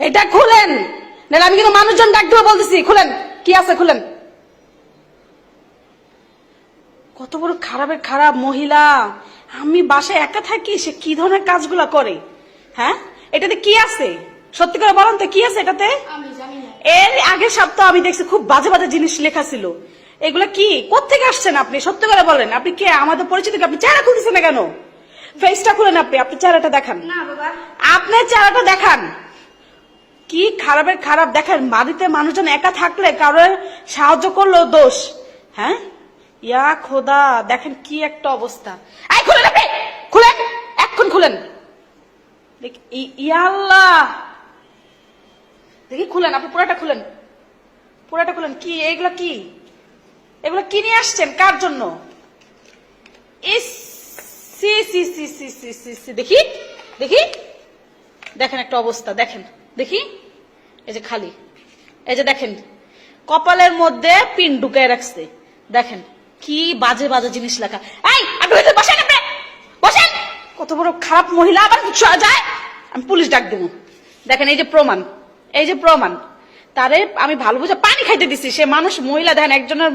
এটা খুলেন। নাহলে আমি কিন্তু মানুষজন ডাক বলতেছি খুলেন। কি আছে খুলেন। কত বড় খারাপের খারাপ মহিলা। আমি বাসায় একা থাকি সে কি ধরনের কাজগুলা করে? হ্যাঁ? এটাতে কি আছে? সত্যি করে বলেন তো কি আছে এটাতে? না। এর আগের সপ্তাহ আমি দেখছি খুব বাজে বাজে জিনিস লেখা ছিল। এগুলা কি? কোথেকে আসছেন আপনি? সত্যি করে বলেন। আপনি কে? আমাদের পরিচিত আপনি চেহারা খুলতেছেন না কেন? ফেসটা খুলেন আপনি। আপনি চেহারাটা দেখান। আপনার চেহারাটা দেখান। কি খারাপের খারাপ? দেখেন বাড়িতে মানুষজন একা থাকলে কারোর সাহায্য করল দোষ। হ্যাঁ? ইয়া খোদা, দেখেন কি একটা অবস্থা। এই, খুলেন আপনি! খুলেন! এক্ষুন খুলেন। ইয়া আল্লাহ দেখি, খুলেন, আপনি পুরাটা খুলেন। পুরাটা খুলেন। কি এইগুলো কি? এগুলো কি নিয়ে আসছেন? কার জন্য? ইস সি সি সি সি সি সি, দেখি দেখি। দেখেন একটা অবস্থা, দেখেন। দেখি? এই যে খালি। এই যে দেখেন, কপালের মধ্যে পিন ঢুকায় রাখছে। দেখেন, কি বাজে বাজে জিনিস লেখা। এই, আপনি বসেন আপনি। বসেন। কত বড় খারাপ মহিলা, আবার যায়। আমি পুলিশ ডাক দেবো। দেখেন, এই যে প্রমাণ। এই যে প্রমাণ। তারে আমি ভালো বুঝে পানি খাইতে দিছি। সে মানুষ, মহিলা, দেখেন, একজনের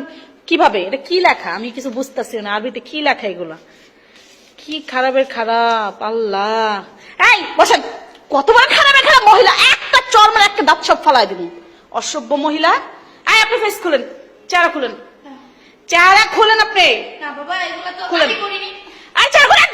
কীভাবে? এটা কি লেখা? আমি কিছু বুঝতেছি না। আরবিতে কি লেখা এগুলা? কি খারাপের খারাপ? আল্লাহ। এই, বসেন। কতবার বড় খারাপ মহিলা একটা চর মানে একটা দাঁত সব ফালাই দিব অসভ্য মহিলা। আয় আপনি ফেস খুলেন চেহারা খুলেন। চেহারা খুলেন আপনি। না বাবা এগুলো তো করিনি। এই চেহারা খুলেন।